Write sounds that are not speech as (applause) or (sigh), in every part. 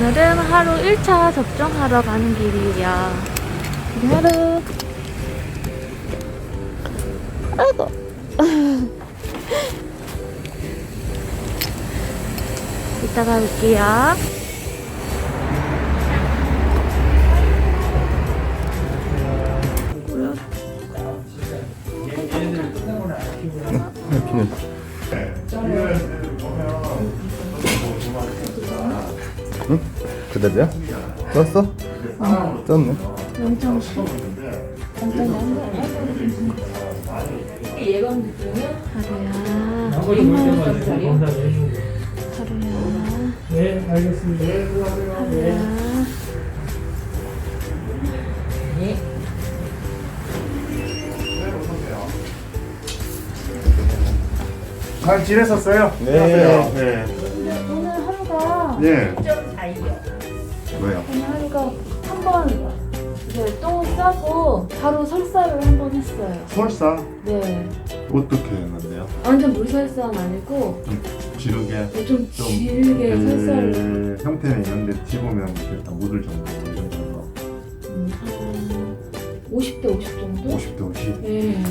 오늘은 하루 1차 접종하러 가는 길이에요. 하루. 아이고. (laughs) 이따가 올게요. 뭐야? 비는 응? 그대로야? 썼어? 썼네 영정 씨. 예방 주면 하루야. 하루야. 네, 알겠습니다. 하루야. 잘 지냈었어요? 네. 네. 오늘 하루가 네. 왜요? 오늘 하루가 한번 이제 똥 싸고 바로 설사를 한 번 했어요. 설사 네. 어떻게 했는데요? 완전 물설사는 아니고 지르게 좀 질게 설사를 그 형태는 있는데 집으면 일단 묻을 정도 이 정도 음, 한 50대 50 정도? 50대 50 네,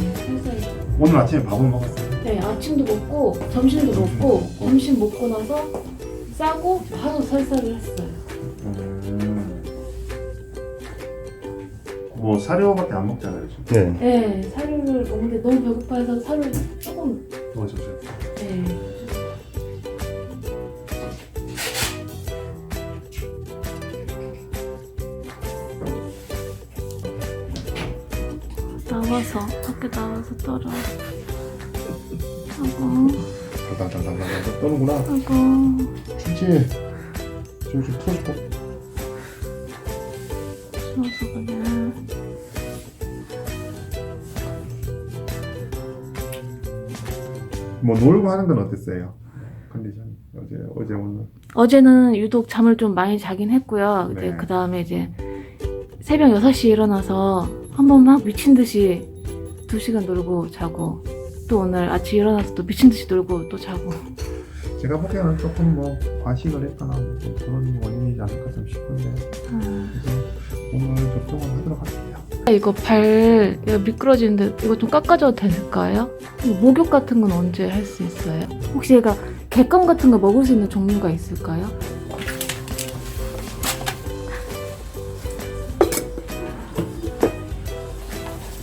설사. 오늘 아침에 밥을 먹었어요? 네, 아침도 먹고 점심도 점심도 먹고 먹고. 점심 먹고 나서 싸고 바로 설사를 했어요. 음. 뭐 사료밖에 안 먹잖아요 지금 네 네, 사료를 먹는데 너무 배고파서 사료를 조금 도와주세요 네. 나와서 밖에 나와서 떨어. 아이고, 달달달달달 떠는구나 아이고. 춥지? 지금 좀 틀어줄까? 추워서 그냥. 뭐 놀고 하는 건 어땠어요? 컨디션 어제 어제 오늘 어제는 유독 잠을 좀 많이 자긴 했고요. 네. 그 다음에 이제 새벽 6시에 일어나서 한 번 막 미친 듯이 2시간 놀고 자고 또 오늘 아침 일어나서 또 미친 듯이 놀고 또 자고 제가 보기에는 조금 뭐 과식을 했거나 뭐 그런 원인이지 않을까 좀 싶은데 이거 발 이거 미끄러지는데 이거 좀 깎아줘도 될까요? 목욕 같은 건 언제 할 수 있어요? 혹시 얘가 객감 같은 거 먹을 수 있는 종류가 있을까요?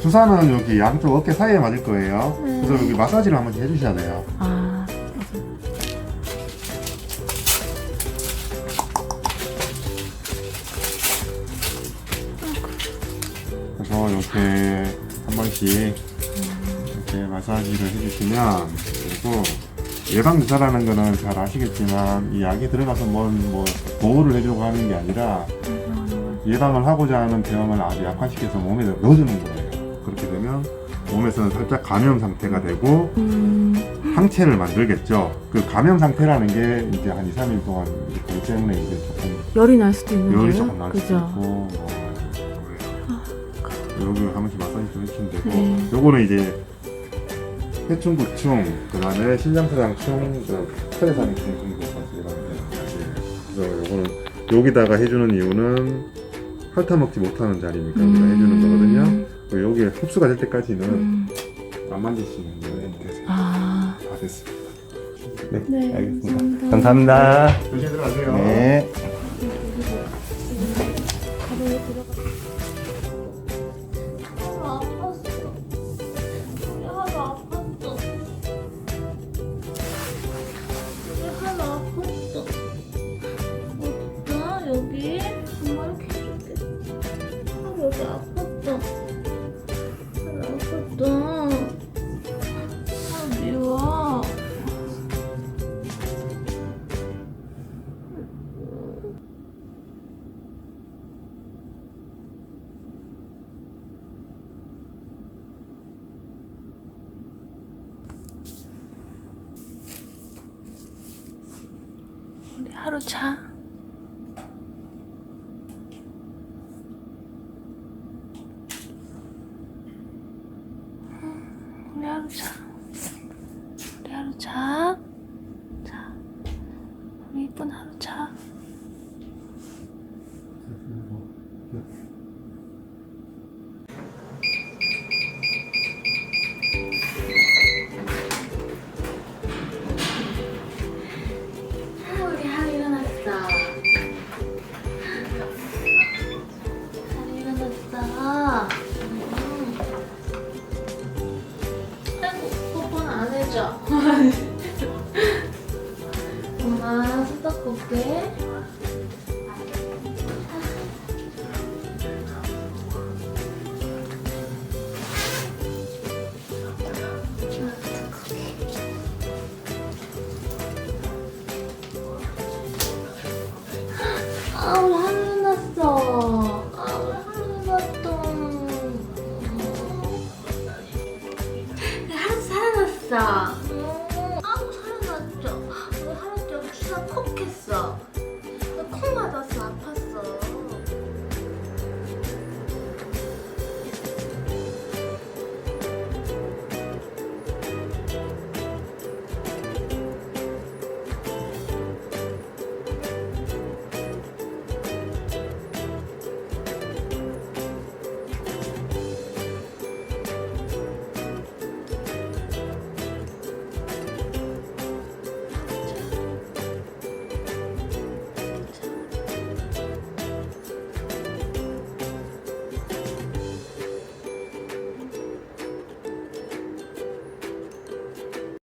주사는 여기 양쪽 어깨 사이에 맞을 거예요. 네. 그래서 여기 마사지를 한번 해주셔야 돼요. 아 그래서 이렇게 한 번씩 이렇게 마사지를 해주시면 그리고 예방 주사라는 거는 잘 아시겠지만 이 약이 들어가서 뭔뭐 보호를 해주려고 하는 게 아니라 예방을 하고자 하는 병을 아주 약화시켜서 몸에 넣어주는 거예요. 그렇게 되면 몸에서는 살짝 감염 상태가 되고 음, 항체를 만들겠죠. 그 감염 상태라는 게 이제 한 2, 3일 동안 그것 때문에 이제 조금 열이 날 수도 있는 열이 거예요? 조금 날 수도 그죠? 있고 뭐. 여기 한 번씩 마사지 좀 해주시면 되고 네. 요거는 이제 해충구충 그 다음에 신장사상충 그 혈액상충 정도 예방되는 그래서 요거는 여기다가 해주는 이유는 핥아먹지 못하는 자리니까 여기다 해주는 거거든요. 그리고 여기에 흡수가 될 때까지는 음, 안 만지시면 되세요. 아, 다 됐습니다. 네, 알겠습니다. 감사합니다. 조심히 들어가세요 네. 하루 차. 우리 하루 차. 우리 하루 차. (laughs) 엄마 손 닦고 올게. 아, 우리 하늘